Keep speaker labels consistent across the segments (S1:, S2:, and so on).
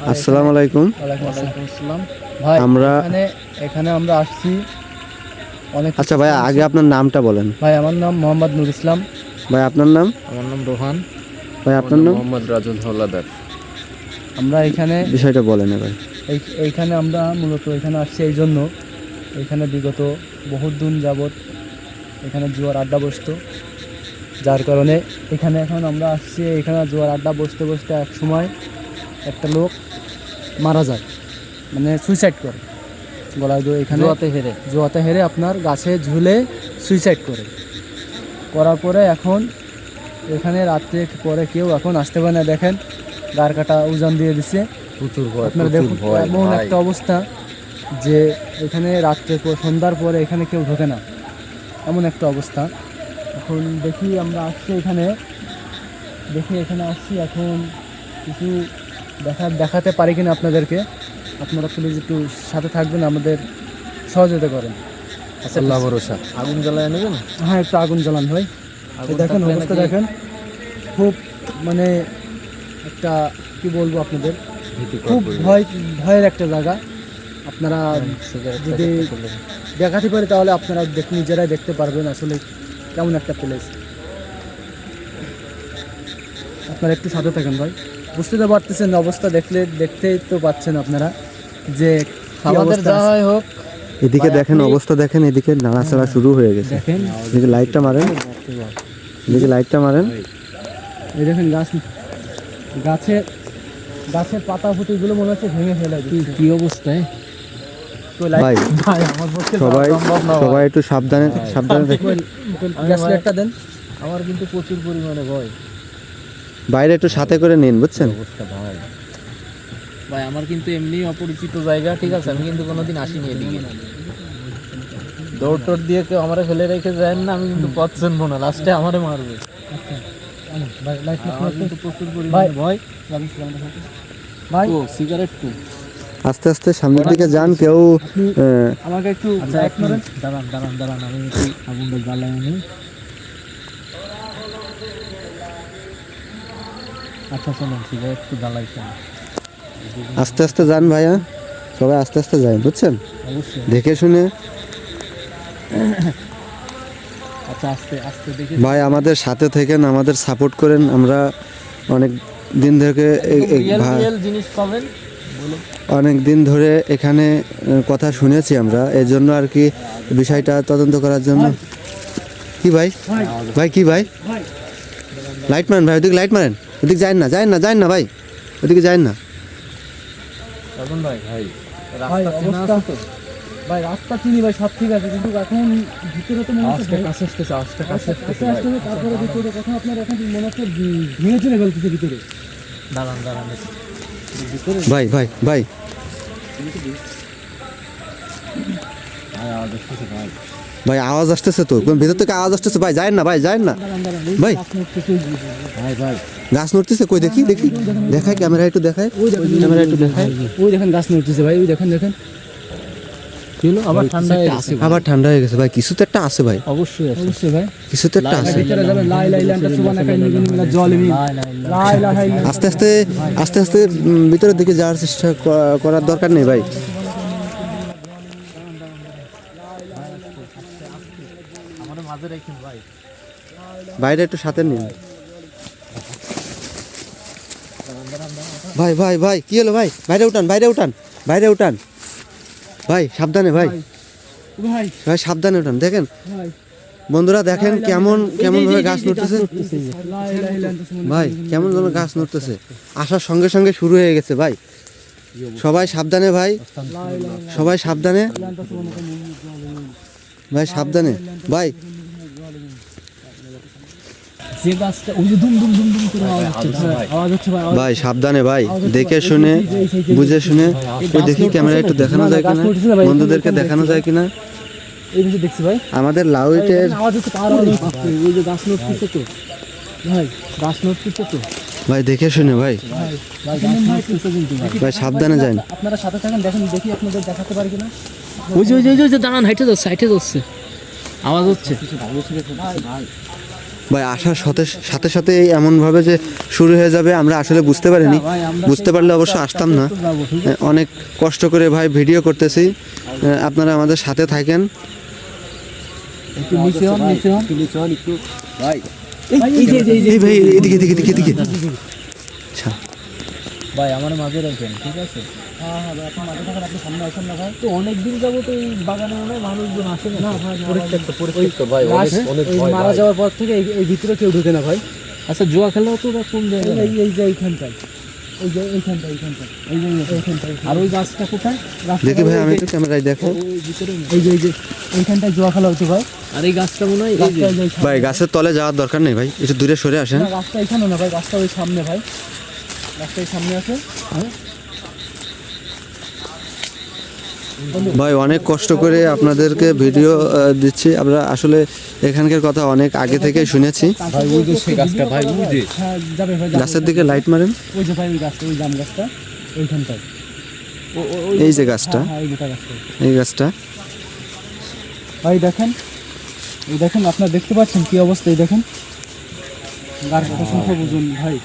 S1: আসসালামু আলাইকুম।
S2: ওয়ালাইকুম আসসালাম। ভাই
S1: আমরা-
S2: এখানে এখানে আমরা আসছি অনেক
S1: আচ্ছা ভাই আগে আপনার নামটা বলেন।
S2: ভাই আমার নাম মোহাম্মদ নুর ইসলাম।
S1: ভাই আপনার নাম?
S3: আমার নাম রোহান।
S1: ভাই আপনার নাম?
S3: মোহাম্মদ রাজুল হলাদার
S2: আমরা এখানে
S1: বিষয়টা বলেন ভাই
S2: এই- এইখানে আমরা মূলত এখানে আসছি এই জন্য। এখানে বিগত বহুত দিন যাবৎ এখানে জুয়ার আড্ডা বসতো। যার কারণে এখানে এখন আমরা আসছি। এখানে জুয়ার আড্ডা বসতে বসতে এক সময় একটা লোক মারা যায়। মানে সুইসাইড করে। গলায় দিয়ে এখানে
S3: জুয়াতে হেরে।
S2: জুয়াতে হেরে আপনার গাছে ঝুলে সুইসাইড করে। করার পরে এখন এখানে রাত্রে পরে কেউ এখন আসতে পারে না দেখেন। গার কাটা ওজন দিয়ে দিছে।
S3: প্রচুর ভয়
S2: আপনারা দেখুন এমন একটা অবস্থা যে এখানে রাত্রে সন্ধ্যার পরে এখানে কেউ ঢোকে না। এমন একটা অবস্থা। এখন দেখি আমরা আসছি এখানে। দেখি এখানে আসছি এখন কিছু দেখা দেখাতে পারি কিনা আপনাদেরকে আপনারা প্লিজ একটু সাথে থাকবেন আমাদের সহযোগিতা করেন।
S3: আল্লাহ ভরসা। আগুন জ্বালায় নেবেন?
S2: হ্যাঁ একটু আগুন জ্বালান ভাই। দেখেন অবস্থা দেখেন। খুব মানে একটা কি বলব আপনাদের? খুব ভয় ভয়ের একটা জায়গা। আপনারা যদি
S3: খুলে নিন।
S2: দেখাতে পারি তাহলে আপনারা দেখ নিজেরাই দেখতে পারবেন আসলে কেমন একটা প্লেস আপনারা একটু সাথে থাকেন ভাই। বুঝতে তো পারতেছেন অবস্থা দেখলে দেখতেই তো পাচ্ছেন আপনারা যে
S3: আমাদের যা হয় হোক
S1: এদিকে দেখেন অবস্থা দেখেন এদিকে নাড়াচাড়া শুরু হয়ে গেছে।
S2: দেখেন।
S1: এদিকে লাইটটা মারেন। এদিকে লাইটটা মারেন।
S2: এই দেখেন গাছ গাছের গাছের পাতা ফুটিগুলো মনে হচ্ছে ভেঙে ফেলে
S3: কি অবস্থায়?
S1: ভাই সবাই সবাই একটু সাবধানে সাবধানে দেখেন।
S2: গ্যাস লাইটটা দেন।
S3: আমার কিন্তু প্রচুর পরিমাণে ভয়।
S1: বাইরে একটু সাথে করে নিন বুঝছেন?
S3: ভাই। আমার কিন্তু এমনি অপরিচিত জায়গা ঠিক আছে? আমি কিন্তু কোনোদিন আসিনি এদিকে। দৌড় টোড় দিয়ে কেউ আমারে ফেলে রেখে যায় না আমি কিন্তু পথ চিনবো না লাস্টে আমারে মারবে।
S1: আস্তে আস্তে সামনের দিকে যান কেউ
S2: আমাকে একটু
S3: আচ্ছা দাঁড়ান দাঁড়ান দাঁড়ান আমি আগুনটা জ্বালাই আচ্ছা শোনেন সিগারেট একটু জ্বালাইছেন
S1: আস্তে আস্তে যান ভাইয়া সবাই আস্তে আস্তে যায় বুঝছেন? দেখে শুনে।
S3: আচ্ছা দেখে
S1: ভাই আমাদের সাথে থেকেন আমাদের সাপোর্ট করেন আমরা অনেক দিন থেকে অনেক দিন ধরে এখানে কথা শুনেছি আমরা এর জন্য আর কি বিষয়টা তদন্ত করার জন্য। কি ভাই? ভাই। কি ভাই?
S2: ভাই।
S1: লাইট মারেন ভাই ওদিকে লাইট মারেন ওদিকে যায় না যায় না যায় না ভাই। ওদিকে যায় না।
S3: এখন ভাই ভাই
S2: ভাই
S3: রাস্তা চেনা
S2: অবস্থা
S3: আছে তো?
S2: ভাই রাস্তা চিনি ভাই সব ঠিক আছে কিন্তু এখন ভিতরে তো মনে হচ্ছে
S3: আস্তে কাছে আসতেছে আস্তে কাছে
S2: আস্তে
S3: আসতেছে
S2: আস্তে
S3: ভাই।
S2: তারপরে ভিতরে কথা আপনার এখন মনে হচ্ছে উম, ভেঙে চলে ফেলতেছে ভিতরে?
S3: দাঁড়ান দাঁড়ান।
S1: ভাই ভাই ভাই।
S3: ভাই আওয়াজ আসতেছে ভাই।
S1: ভাই আওয়াজ আসতেছে তো। কোন ভিতর থেকে আওয়াজ আসতেছে? ভাই যায় না ভাই যায় না। ভাই।
S2: গাছ নড়তেছে,
S1: কই দেখি দেখি। দেখায় ক্যামেরা একটু দেখায়। ক্যামেরা একটু দেখায়।
S2: ওই দেখেন গাছ নড়তেছে ভাই ওই দেখেন দেখেন।
S3: আবার ঠান্ডা হয়ে গেছে।
S1: আবার ঠান্ডা হয়ে গেছে। ভাই কিছু তো একটা আছে ভাই।
S3: অবশ্যই আছে।
S2: অবশ্যই ভাই।
S1: কিছু তো একটা আছে।
S2: লাই লাই লান্টা সুবানা কাই জল
S3: লাই লাই লাই।
S2: লাই লাই লাই
S1: আস্তে আস্তে আস্তে আস্তে ভিতরের দিকে যাওয়ার চেষ্টা করার দরকার নেই ভাই।
S3: মাঝে রাখুন ভাই
S1: বাইরে একটু সাথে নিন ভাই ভাই ভাই কি হলো ভাই বাইরে উঠান বাইরে উঠান বাইরে উঠান ভাই সাবধানে ভাই
S2: ভাই
S1: ভাই সাবধানে উঠান দেখেন বন্ধুরা দেখেন কেমন কেমন ভাবে গাছ নড়তেছে ভাই কেমন যেন গাছ নড়তেছে আসার সঙ্গে সঙ্গে শুরু হয়ে গেছে ভাই সবাই সাবধানে ভাই সবাই সাবধানে ভাই সাবধানে ভাই
S2: যে গাছটা ওই যে দুম দুম দুম দুম করে আওয়াজ হচ্ছে ভাই আওয়াজ হচ্ছে ভাই
S1: ভাই সাবধানে ভাই দেখে শুনে বুঝে শুনে ওই দেখি ক্যামেরা একটু দেখানো যায় কিনা বন্ধুদেরকে দেখানো যায় কিনা
S2: এই যে দেখছি ভাই
S1: আমাদের লাউইটের
S2: আওয়াজ হচ্ছে তার ওই যে গাছ নড়তেছে তো ভাই গাছ নড়তেছে তো
S1: ভাই দেখে শুনে ভাই
S2: ভাই
S1: সাবধানে যান
S2: আপনারা সাথে থাকেন দেখেন দেখি আপনাদের দেখাতে পারি কিনা
S3: ওই যে ওই যে ওই যে দাঁড়ান হাইটে যাচ্ছে হাইটে যাচ্ছে আওয়াজ হচ্ছে
S1: ভাই আসার সাথে সাথে সাথে এমনভাবে যে শুরু হয়ে যাবে আমরা আসলে বুঝতে পারিনি বুঝতে পারলে অবশ্য আসতাম না? অনেক কষ্ট করে ভাই ভিডিও করতেছি আপনারা আমাদের সাথে থাকেন
S4: ভাই
S2: এই
S1: এদিকে এদিকে এদিকে এদিকে আচ্ছা
S3: ভাই আমার মাঝে রাখবেন ঠিক আছে
S2: হ্যাঁ হ্যাঁ ভাই, আপনি মাঝে থাকেন আপনি সামনে আসেন না ভাই।
S3: তো অনেক দিন যাব তো এই বাগানে মনে হয় মানুষজন আসে না
S2: ভাই,
S3: পরিত্যক্ত পরিত্যক্ত ভাই অনেক অনেক
S2: এই
S3: ভয়
S2: মারা যাওয়ার পর থেকে এই- ভিতরে কেউ ঢুকে না ভাই।
S3: আচ্ছা জুয়া খেলাও তো ওরা কোন জায়গায়?
S2: এই- এই যে এইখানটায়। যে এই যে
S3: আর ওই গাছটা কোথায়?
S1: দেখি ভাই আমি একটু ক্যামেরায় দেখো।
S2: এই যে এই যে এইখানটায় জোয়া খেলা ভাই।
S3: আর এই গাছটা মনে হয়।
S1: ভাই গাছের তলে যাওয়ার দরকার নেই ভাই। একটু দূরে সরে আসেন।
S2: না, রাস্তা এখানে না ভাই রাস্তা ওই সামনে ভাই। এই সামনে আছে। হ্যাঁ।
S1: ভাই অনেক কষ্ট করে আপনাদেরকে ভিডিও দিচ্ছি। আমরা আসলে এখানকার কথা অনেক আগে থেকে শুনেছি।
S4: গাছটা।
S1: গাছের দিকে লাইট মারেন।
S2: গাছটা গাছটা
S1: এই যে গাছটা।
S2: হ্যাঁ, হ্যাঁ, এই গাছটা। ভাই দেখেন এই দেখেন আপনারা দেখতে পাচ্ছেন কি অবস্থা? এই দেখেন গাছ কত সংখ্যা বুঝুন ভাই আচ্ছা চলেন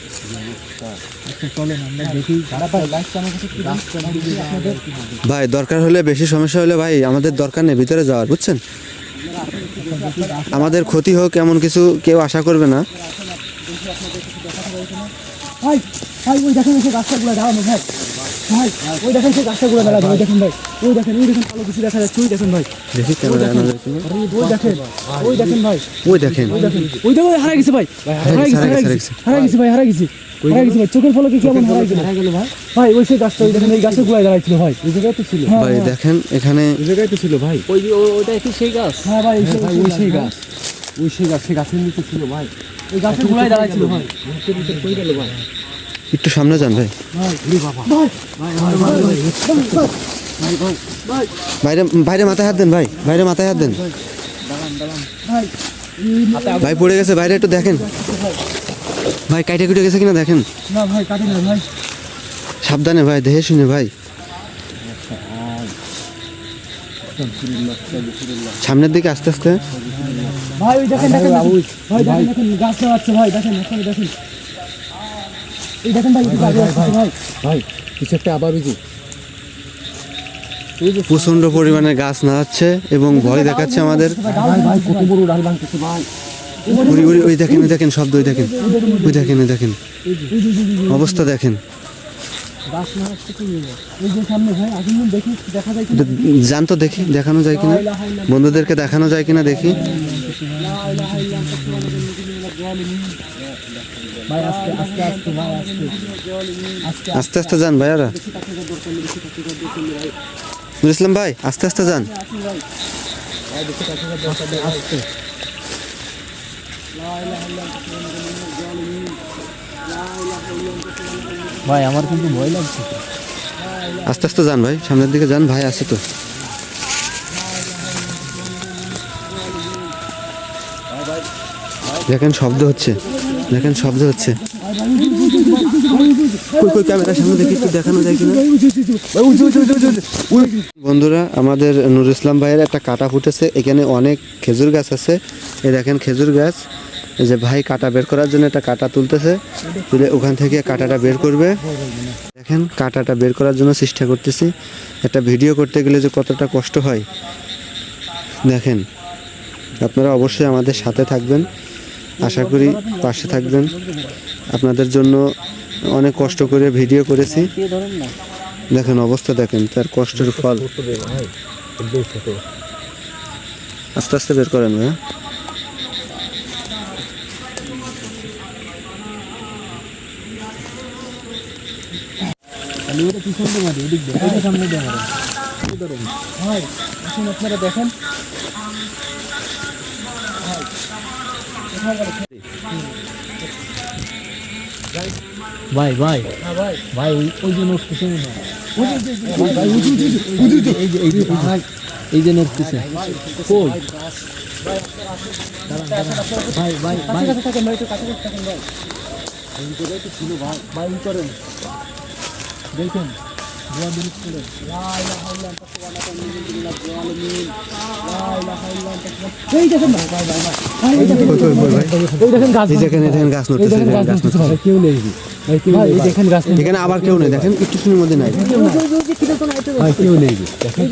S2: আমরা দেখি ভাই,
S1: দরকার হলে বেশি সমস্যা হলে ভাই আমাদের দরকার নেই, ভিতরে যাওয়ার, বুঝছেন? আমাদের ক্ষতি হোক এমন কিছু কেউ আশা করবে না।
S2: ভাই ভাই, ওই দেখেন ভাই। ভাই ওই দেখেন সেই গাছটাগুলো দাঁড়ানো ওই দেখেন ভাই ওই দেখেন ওই দেখেন কালো কিছু দেখা যাচ্ছে ওই দেখেন ভাই।
S1: দেখি ক্যামেরা আনা যায় কিনা।
S2: ওই দেখেন ওই দেখেন ভাই।
S1: ওই দেখেন।
S2: ওই দেখেন ওই দেখো হারা গেছে ভাই হারা গেছে হারা
S1: হারা
S2: গেছে হারা গেছে ভাই হারা গেছে হারা গেছে ভাই চোখের ফলকে কেমন হারা গেছে। হারা গেল ভাই? ভাই ওই সেই গাছটা ওই দেখেন এই গাছের গোড়ায় দাঁড়াইছিল ভাই। এই জায়গায় তো ছিল।
S1: ভাই দেখেন এখানে
S4: ওই জায়গায় তো ছিল ভাই।
S3: ওই যে কি সেই গাছ?
S2: হ্যাঁ ভাই
S4: হ্যাঁ ওই সেই গাছ। ওই সেই গাছ সেই গাছের নিচে ছিল ভাই।
S2: এই গাছের গোড়ায় দাঁড়াইছিল ভাই।
S4: কই গেল ভাই?
S1: একটু সামনে যান ভাই। বাইরে বাইরে মাথায় হাত দেন ভাই বাইরে মাথায় হাত দেন।
S2: ভাই
S1: পড়ে গেছে বাইরে একটু দেখেন। ভাই কাইটে কুটে গেছে কিনা দেখেন। সাবধানে ভাই দেখে শুনে ভাই। সামনের দিকে আস্তে আস্তে।
S2: ভাই দেখেন দেখেন। ভাই, দেখেন দেখেন দাঁড়াচ্ছে ভাই দেখেন দেখেন। এই দেখেন ভাই এদিকে আগে আসছে ভাই
S4: ভাই কিছু একটা আবার ওই
S1: প্রচণ্ড পরিমাণে গাছ নাড়াচ্ছে এবং ভয় দেখাচ্ছে আমাদের।
S4: ভাই ভাই কত বড় ডাল ভাঙতেছে ভাই।
S1: উড়ি উড়ি ওই দেখেন ওই দেখেন শব্দ ওই দেখেন। ওই দেখেন ওই দেখেন। অবস্থা দেখেন।
S2: গাছ না আসছে কি হলো? এই যে সামনে ভাই আসুন দেখি দেখা যায় কি
S1: এটা যান তো দেখি দেখানো যায় কিনা? বন্ধুদেরকে দেখানো যায় কিনা দেখি?
S2: ভাই আস্তে আস্তে আস্তে ভাই আস্তে আস্তে
S1: আস্তে আস্তে যান ভাইয়ারা নুর ইসলাম ভাই আস্তে আস্তে যান।
S3: ভাই আমার কিন্তু ভয় লাগছে।
S1: আস্তে আস্তে যান ভাই সামনের দিকে যান ভাই আছে তো। দেখেন শব্দ হচ্ছে। দেখেন শব্দ হচ্ছে। দেখানো যায় বন্ধুরা, আমাদের নুর ইসলাম ভাইয়ের একটা কাটা ফুটেছে। এখানে অনেক খেজুর গাছ আছে। এ দেখেন খেজুর গাছ। এই যে ভাই কাটা বের করার জন্য একটা কাটা তুলতেছে। তুলে ওখান থেকে কাটাটা বের করবে। দেখেন, কাটাটা বের করার জন্য চেষ্টা করতেছি। একটা ভিডিও করতে গেলে যে কতটা কষ্ট হয়। দেখেন, আপনারা অবশ্যই আমাদের সাথে থাকবেন। আশা করি পাশে থাকবেন। আপনাদের জন্য অনেক কষ্ট করে ভিডিও করেছি। দেখেন অবস্থা দেখেন, তার কষ্টের ফল। আস্তে আস্তে বের করেন হ্যাঁ
S2: আপনারা দেখেন।
S3: ভাই ভাই
S2: হ্যাঁ ভাই
S3: ওই যে মনে হয়
S2: উঁচু উঁচু
S3: এই যে যে ভাই এই যে নড়তেছে কই ভাই ভাই ভাই
S2: কাছে থাকেন ভাই একটু কাছে কাছে থাকেন ভাই ভাই ই করেন দেখেন দেখেন দেখেন দেখেন
S1: দেখেন দেখেন
S2: কেউ নেই দেখেন
S1: আবার কেউ নেই দেখেন একটু শুনের মধ্যে নাই
S2: কেউ নেই
S1: দেখেন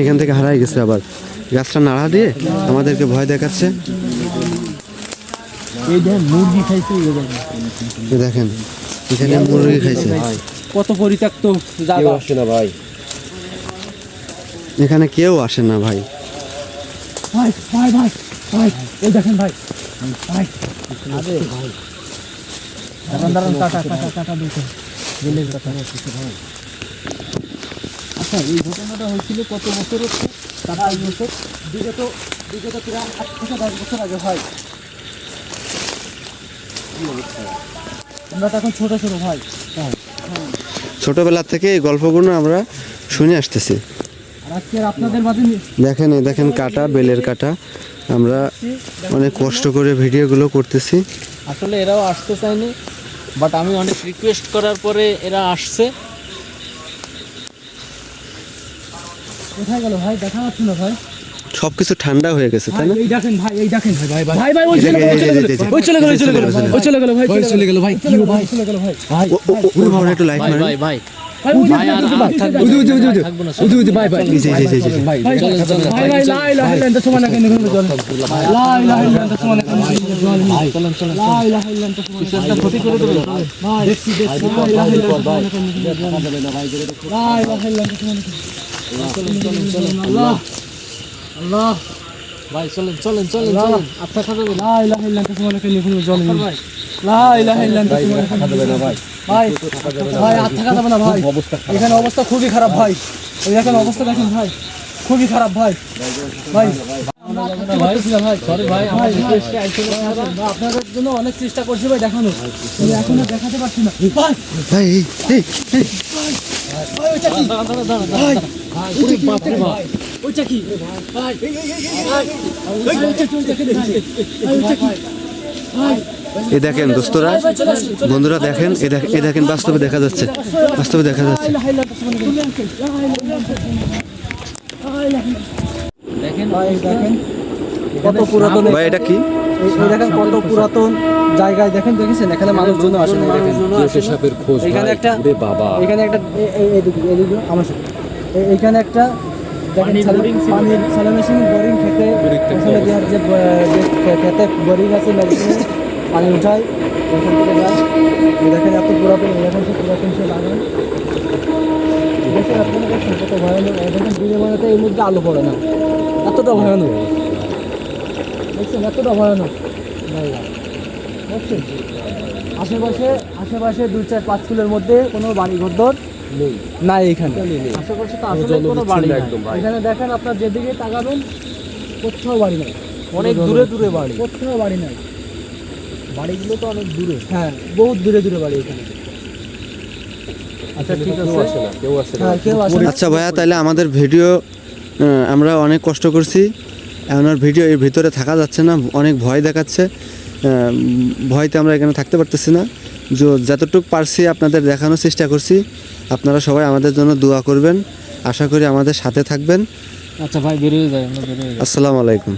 S1: এখান থেকে হারাই গেছে আবার। গাছটা নাড়া দিয়ে আমাদেরকে ভয় দেখাচ্ছে।
S2: দেখেন মুরগি খাইছে এই দেখেন।
S1: এই দেখেন এখানে মুরগি খাইছে।
S2: কত পরিত্যক্ত
S4: কেউ
S2: জায়গা
S4: আসে না ভাই।
S1: এখানে কেউ আসে না ভাই।
S2: ভাই ভাই ভাই ভাই এই দেখেন ভাই। ভাই। আরে ভাই। দাঁড়ান দাঁড়ান টাটা টাটা টাটা দেখুন। দিলে টাটা ভাই। আচ্ছা এই ঘটনাটা হয়েছিল কত বছর হচ্ছে? চার পাঁচ বছর। বিগত বিগত প্রায় আট থেকে দশ বছর আগে হয়। আমরা তো এখন ছোট ছোট ভাই।
S1: ছোটবেলা থেকে এই গল্পগুলো আমরা শুনে আসতেছি। দেখেন এই দেখেন কাটা বেলের কাটা। আমরা অনেক কষ্ট করে ভিডিওগুলো করতেছি।
S3: আসলে এরাও আসতে চায়নি বাট আমি অনেক রিকোয়েস্ট করার পরে এরা আসছে।
S2: কোথায় গেল ভাই দেখা যাচ্ছে না ভাই
S1: সব কিছু ঠান্ডা হয়ে গেছে তাই না
S2: এই দেখেন ভাই এই দেখেন ভাই ভাই ভাই ভাই ওই চলে গেল ওই চলে গেল ওই চলে গেল ওই চলে গেল ভাই চলে গেল ভাই কি ভাই চলে গেল ভাই ভাই
S1: ও- ও- ও- ওর ভাবনা একটু লাইট
S3: ভাই
S1: মারেন
S3: ভাই
S2: ওই
S3: আর আর
S2: ওই ওই ওই ওই ওই চলেন চলেন চলেন করে দেবেন ভাই লা ইলাহা ইল্লা আনতা
S3: ভাই আপনার
S2: জালিমিন ভাই ভাই এখানে অবস্থা খুবই খারাপ ভাই এই দেখেন অবস্থা দেখেন ভাই খুবই খারাপ ভাই ভাই আর আপনাদের জন্য অনেক চেষ্টা করছি ভাই দেখানো এখনও দেখাতে পারছি না ভাই
S1: ভাই
S2: ভাই ভাই ভাই ভাই, ওইটা কি? ভাই
S1: এই দেখেন দোস্তরা
S2: ভাই,
S1: বন্ধুরা দেখেন এই দেখেন বাস্তবে দেখা যাচ্ছে বাস্তবে দেখা যাচ্ছে।
S2: কত পুরাতন
S1: ভাই এটা কি?
S2: দেখেন কত পুরাতন জায়গায় দেখেন দেখেছেন? এখানে মানুষজন আসে না।
S4: সাপের খোঁজ
S2: এখানে একটা
S4: বাবা।
S2: এখানে একটা এ- এ- আমার সাথে। এ- এখানে একটা দেখেন
S3: পানির
S2: সালে- সালামেশন বোরিং খেতে দেওয়ার যে খেতে বোরিং আছে মেডিসিনে পানি উঠায় ওখান থেকে যায় এই দেখেন এত পুরাতন এই সে পুরাতন সে বাগান। দেখেন আপনারা দেখছেন কত ভয়ানক বেলাতে মধ্যে আলো পড়ে না। এতটা ভয়ানক। দেখছেন এতটা ভয়ানক। জায়গা আশেপাশে আশেপাশে দুই চার পাঁচ কিলোর মধ্যে কোনো বাড়ি ঘর
S4: নেই।
S2: নাই এখানে
S3: আশেপাশে তো আসলে কোনো বাড়ি নাই
S2: এখানে দেখেন আপনার যেদিকে তাকাবেন কোথাও বাড়ি নাই।
S3: অনেক দূরে দূরে বাড়ি।
S2: কোথাও বাড়ি নাই।
S3: বাড়িগুলো তো অনেক দূরে।
S2: হ্যাঁ বহুত দূরে দূরে বাড়ি এখানে।
S3: আচ্ছা ঠিক আছে।
S4: কেউ আসে না।
S2: হ্যাঁ কেউ আসে
S1: আচ্ছা ভাইয়া তাহলে আমাদের ভিডিও আমরা অনেক কষ্ট করছি। আর ভিডিও এর ভিতরে থাকা যাচ্ছে না অনেক ভয় দেখাচ্ছে। ভয়তে আমরা এখানে থাকতে পারতেছি না। যতটুকু পারছি আপনাদের দেখানোর চেষ্টা করছি। আপনারা সবাই আমাদের জন্য দোয়া করবেন। আশা করি আমাদের সাথে থাকবেন।
S3: আচ্ছা ভাই বেরিয়ে যায় যাই।
S1: আসসালামু আলাইকুম।